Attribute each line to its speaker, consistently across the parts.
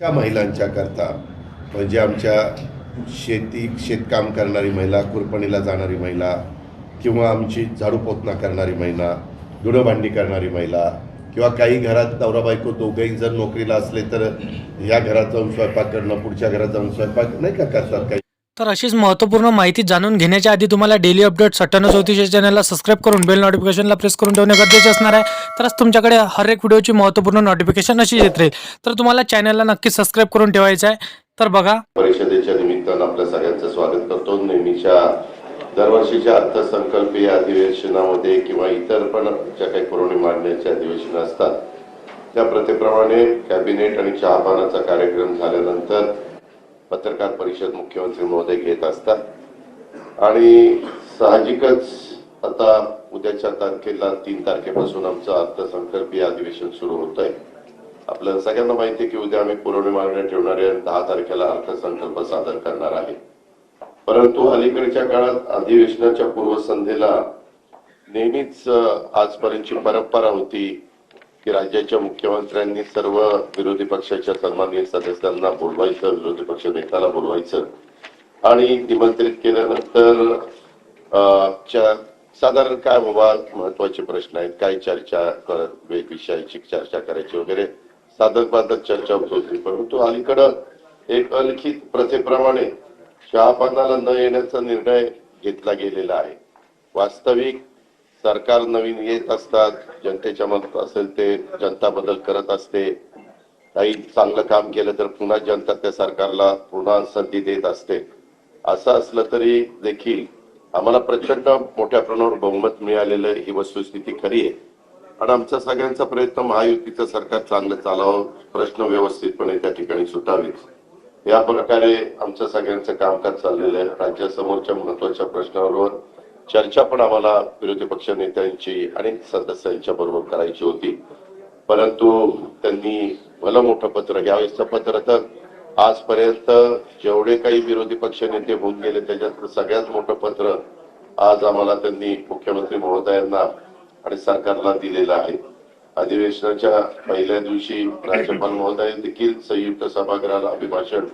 Speaker 1: अशा महिलांच्या करता. म्हणजे आमच्या शेती शेतकाम करणारी महिला कुरपणीला जाणारी महिला किंवा आमची झाडू पोतना करणारी महिला धुणंभांडी करणारी महिला किंवा काही घरात नवरा बायको दोघंही जर नोकरीला असले तर ह्या घरात जाऊन स्वयंपाक करणं पुढच्या घरात जाऊन स्वयंपाक नाही का? करतात काही
Speaker 2: तर अशीच महत्त्वपूर्ण माहिती जाणून घेण्याच्या आधी तुम्हाला डेली अपडेट सत्त्याण्णव चौतीस या चॅनलला सबस्क्राईब करून बेल नोटिफिकेशनला प्रेस करून ठेवणे गरजेचे असणार आहे. तरच तुमच्याकडे हर एक व्हिडिओची महत्त्वपूर्ण नोटिफिकेशन अशी येत राहील. तर तुम्हाला चॅनलला नक्की सबस्क्राईब करून ठेवायचं आहे. तर बघा.
Speaker 1: परिषदेच्या निमित्तानं आपल्या सगळ्यांचं स्वागत करतो. नेहमीच्या दरवर्षीच्या अर्थसंकल्पीय अधिवेशनामध्ये किंवा इतर पण ज्या काही पुरवणी मांडण्याचे अधिवेशन असतात त्या प्रथेप्रमाणे कॅबिनेट आणि चहापानाचा कार्यक्रम झाल्यानंतर पत्रकार परिषद मुख्यमंत्री महोदय घेत असतात. आणि साहजिकच आता उद्याच्या तारखेला तीन तारखेपासून आमचं अर्थसंकल्पीय अधिवेशन सुरू होत आहे आपल्याला सगळ्यांना माहिती आहे की उद्या आम्ही पुरवणी मागण्या ठेवणारे आणि दहा तारखेला अर्थसंकल्प सादर करणार आहे. परंतु अलीकडच्या काळात अधिवेशनाच्या पूर्वसंध्येला नेहमीच आजपर्यंतची परंपरा होती की राज्याच्या मुख्यमंत्र्यांनी सर्व विरोधी पक्षाच्या सन्माननीय सदस्यांना बोलवायचं विरोधी पक्ष नेत्याला बोलवायचं. आणि निमंत्रित केल्यानंतर साधारण काय बाबा महत्त्वाचे प्रश्न आहेत? काय चर्चा करत विषयाची चर्चा करायची वगैरे? साधक बाधक चर्चा होत होती परंतु अलीकडं एक अलिखित प्रथेप्रमाणे शहापानाला न येण्याचा निर्णय घेतला गेलेला आहे. वास्तविक सरकार नवीन येत असतात जनतेच्या मनात असेल ते जनता बदल करत असते. काही चांगलं काम केलं तर पुन्हा जनता त्या सरकारला पुन्हा संधी देत असते. असं असलं तरी देखील आम्हाला प्रचंड मोठ्या प्रमाणावर बहुमत मिळालेलं ही वस्तुस्थिती खरी आहे. आणि आमचा सगळ्यांचा प्रयत्न महायुतीचं सरकार चांगलं चालावं प्रश्न व्यवस्थितपणे त्या ठिकाणी सुटावेत. या प्रकारे आमचं सगळ्यांचं कामकाज चाललेलं आहे. राज्यासमोरच्या महत्त्वाच्या प्रश्नावर चर्चा पण आम्हाला विरोधी पक्ष नेत्यांची आणि सदस्यांच्या बरोबर करायची होती. परंतु त्यांनी भलं मोठं पत्र यावेळेसचं पत्र तर आजपर्यंत जेवढे काही विरोधी पक्ष नेते होऊन गेले त्याच्यात सगळ्यात मोठं पत्र आज आम्हाला त्यांनी मुख्यमंत्री महोदयांना आणि सरकारला दिलेलं आहे. अधिवेशनाच्या पहिल्या दिवशी राज्यपाल महोदय देखील संयुक्त सभागृहाला अभिभाषण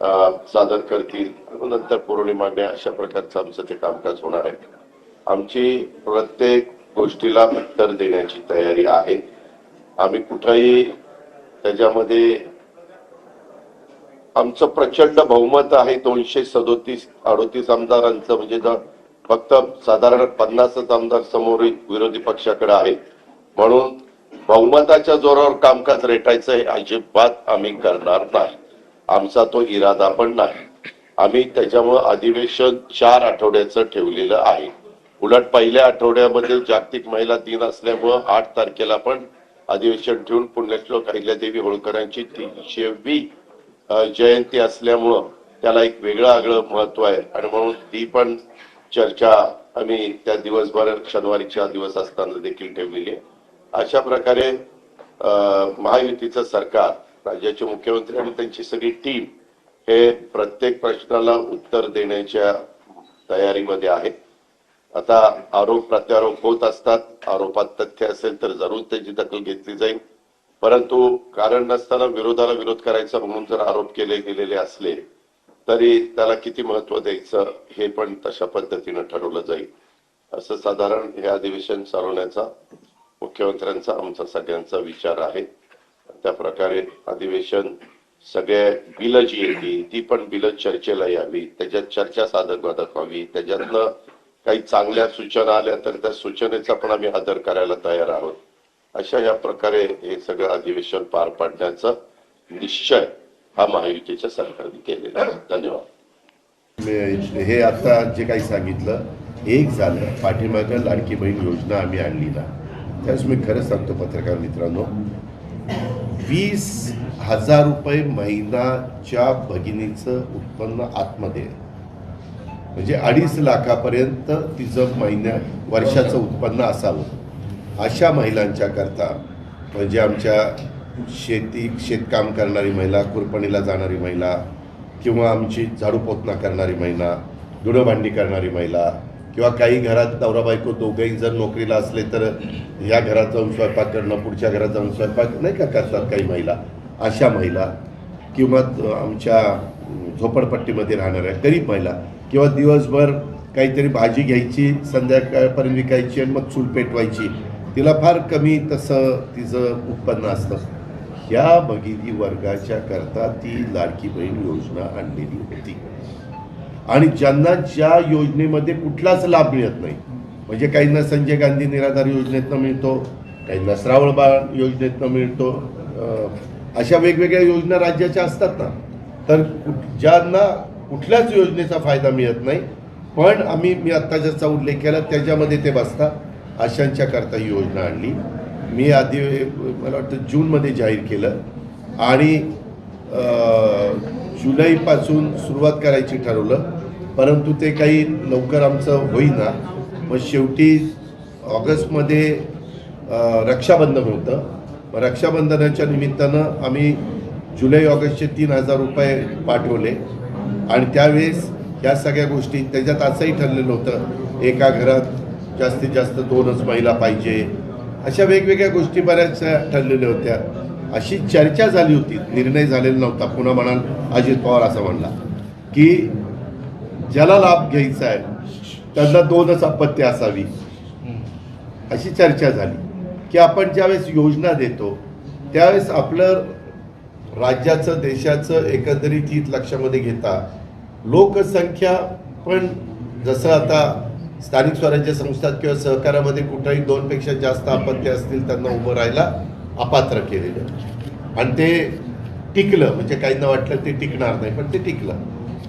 Speaker 1: सादर करतील नंतर पुरवणी मागण्या अशा प्रकारचं आमचं ते कामकाज होणार आहे. आमची प्रत्येक गोष्टीला उत्तर देण्याची तयारी आहे. आम्ही कुठंही त्याच्यामध्ये आमचं प्रचंड बहुमत आहे दोनशे सदोतीस अडोतीस आमदारांचं म्हणजे फक्त साधारण पन्नासच आमदार समोर विरोधी पक्षाकडे आहेत. म्हणून बहुमताच्या जोरावर कामकाज रेटायचं हे अजिबात आम्ही करणार नाही. आमचा तो इरादा पण नाही. आम्ही त्याच्यामुळं अधिवेशन चार आठवड्याचं ठेवलेलं आहे. उलट पहिल्या आठवड्यामध्ये जागतिक महिला दिन असल्यामुळं आठ तारखेला पण अधिवेशन ठेवून पुण्यश्लोक अहिल्यादेवी होळकरांची तीनशेवी जयंती असल्यामुळं त्याला एक वेगळं आगळं महत्त्व आहे. आणि म्हणून ती पण चर्चा आम्ही त्या दिवसभर शनिवारीच्या दिवस असताना देखील ठेवलेली आहे. अशा प्रकारे महायुतीचं सरकार राज्याचे मुख्यमंत्री आणि त्यांची सगळी टीम हे प्रत्येक प्रश्नाला उत्तर देण्याच्या तयारीमध्ये आहे आता आरोप प्रत्यारोप होत असतात. आरोपात तथ्य असेल तर जरूर त्याची दखल घेतली जाईल. परंतु कारण नसताना विरोधाला विरोध करायचा म्हणून जर आरोप केले गेलेले असले तरी त्याला किती महत्त्व द्यायचं हे पण तशा पद्धतीनं ठरवलं जाईल. असं साधारण हे अधिवेशन चालवण्याचा मुख्यमंत्र्यांचा आमचा सगळ्यांचा विचार आहे. त्या प्रकारे अधिवेशन सगळे बिलं जी येतील. ती पण बिलं चर्चेला यावी. त्याच्यात चर्चा साधक वादक व्हावी. त्याच्यातनं काही चांगल्या सूचना आल्या तर त्या सूचनेचा पण आम्ही आदर करायला तयार आहोत. अशा या प्रकारे हे सगळं अधिवेशन पार पाडण्याचा निश्चय हा महायुतीच्या सरकारने केलेला आहे. धन्यवाद. हे आता जे काही सांगितलं एक झालं. पाठीमागं लाडकी बहीण योजना आम्ही आणली ना. त्याच मी खरं सांगतो पत्रकार मित्रांनो वीस हजार रुपये महिनाच्या भगिनीचं उत्पन्न आतमध्ये. म्हणजे अडीच लाखापर्यंत तिचं महिन्या वर्षाचं उत्पन्न असावं. अशा महिलांच्या करता म्हणजे आमच्या शेती शेतकाम करणारी महिला कुरपणीला जाणारी महिला किंवा आमची झाडू पोतना करणारी महिला धुणंभांडी करणारी महिला किंवा काही घरात नवरा बायको दोघंही जर नोकरीला असले तर ह्या घरात जाऊन स्वयंपाक करणं पुढच्या घरात जाऊन स्वयंपाक नाही का करतात काही महिला. अशा महिला
Speaker 3: किंवा आमच्या झोपडपट्टीमध्ये राहणाऱ्या गरीब महिला किंवा दिवसभर काहीतरी भाजी घ्यायची संध्याकाळपर्यंत विकायची आणि मग चूल पेटवायची तिला फार कमी तसं तिचं उत्पन्न असतं. ह्या भगिनी वर्गाच्या करता ती लाडकी बहीण योजना आणलेली होती. आणि ज्यांना ज्या योजनेमध्ये कुठलाच लाभ मिळत नाही म्हणजे काहींना संजय गांधी निराधार योजनेतनं मिळतो काहींना श्रावण बाळ योजनेतनं मिळतो अशा वेगवेगळ्या योजना राज्याच्या असतात ना तर ज्यांना कुठल्याच योजनेचा फायदा मिळत नाही पण आम्ही मी आत्ता ज्याचा उल्लेख केला त्याच्यामध्ये ते बसतात अशांच्या करता ही योजना आणली. मी आधी मला वाटतं जूनमध्ये जाहीर केलं आणि जुलैपासून सुरुवात करायची ठरवलं परंतु ते काही लवकर आमचं होईना. मग शेवटी ऑगस्टमध्ये रक्षाबंधन होतं. मग रक्षाबंधनाच्या निमित्तानं आम्ही जुलै ऑगस्टचे तीन हजार रुपये पाठवले. आणि त्यावेळेस या सगळ्या गोष्टी त्याच्यात असंही ठरलेलं होतं एका घरात जास्तीत जास्त दोनच महिला पाहिजे. अशा वेगवेगळ्या गोष्टी बऱ्याच ठरलेल्या होत्या. अशी चर्चा झाली होती. निर्णय झालेला नव्हता. पुन्हा म्हणाल अजित पवार असं म्हणला की ज्याला लाभ घ्यायचा आहे त्यांना दोनच आपत्ती असावी. अशी चर्चा झाली. की आपण ज्यावेळेस योजना देतो त्यावेळेस आपलं राज्याचं देशाचं एकंदरीत हित लक्षामध्ये घेता लोकसंख्या पण जसं आता स्थानिक स्वराज्य संस्थात किंवा सहकारामध्ये कुठंही दोनपेक्षा जास्त आपत्ती असतील त्यांना उभं राहायला अपात्र केलेलं आणि ते टिकलं म्हणजे काहींना वाटलं ते टिकणार नाही पण ते टिकलं.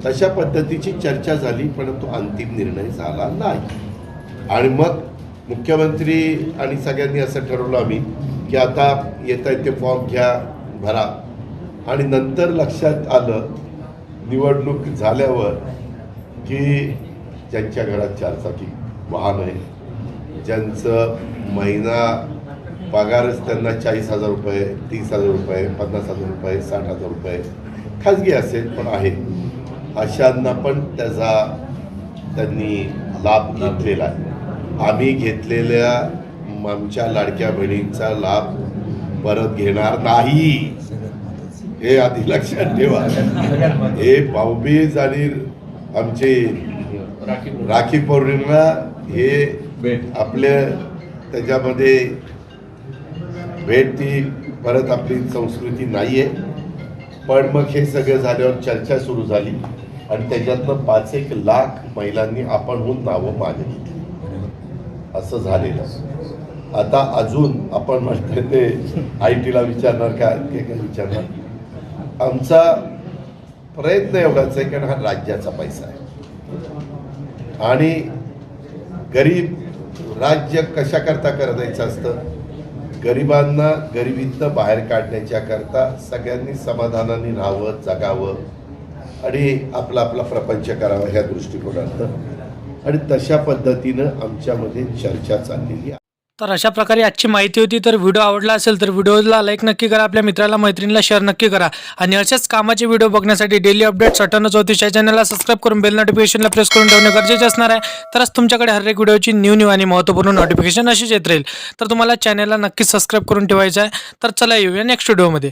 Speaker 3: तशा पद्धतीची चर्चा झाली परंतु अंतिम निर्णय झाला नाही. आणि मग मुख्यमंत्री आणि सगळ्यांनी असं ठरवलं आम्ही की आता येत आहे ते फॉर्म घ्या भरा. आणि नंतर लक्षात आलं निवडणूक झाल्यावर की ज्यांच्या घरात चारचाकी वाहन आहे ज्यांचं महिना पगारच त्यांना चाळीस हजार रुपये तीस हजार रुपये पन्नास हजार रुपये साठ हजार रुपये. खाजगी असेल पण आहे. अशांना पण त्याचा त्यांनी लाभ घेतलेला आहे. आम्ही घेतलेल्या आमच्या लाडक्या बहिणींचा लाभ परत घेणार नाही. हे आधी लक्षात ठेवा. हे भाऊबीज आणि आमचे राखी पौर्णिमा हे आपल्या त्याच्यामध्ये भेट ती परत आपली संस्कृती नाही आहे पण मग हे सगळं झाल्यावर चर्चा सुरू झाली. आणि त्याच्यातनं पाच एक लाख महिलांनी आपणहून नावं मागली असं झालेलं. आता अजून आपण म्हणते ते आय टीला विचारणार का ते काय विचारणार? आमचा प्रयत्न एवढाच आहे कारण हा राज्याचा पैसा आहे. आणि गरीब राज्य कशाकरता करायचं असतं? गरिबांना गरिबीतनं बाहेर काढण्याच्या करता सगळ्यांनी समाधानाने राहावं जगावं आणि आपला आपला प्रपंच करावा ह्या दृष्टिकोनात आणि तशा पद्धतीनं आमच्यामध्ये चर्चा चाललेली आहे.
Speaker 2: तर अशा प्रकारे आजची माहिती होती. तर व्हिडिओ आवडला असेल तर व्हिडिओला लाईक नक्की करा. आपल्या मित्राला मैत्रिणीला शेअर नक्की करा. आणि अशाच कामाचे व्हिडिओ बघण्यासाठी डेली अपडेट अटन चौतीस या चॅनलला सबस्क्राईब करून बेल नोटिफिकेशनला प्रेस करून ठेवणे गरजेचे असणार आहे. तरच तुमच्याकडे हर एक व्हिडिओची न्यू न्यू आणि महत्त्वपूर्ण नोटिफिकेशन अशीच येत राहील. तर तुम्हाला चॅनलला नक्की सबस्क्राईब करून ठेवायचं आहे. तर चला येऊया नेक्स्ट व्हिडिओमध्ये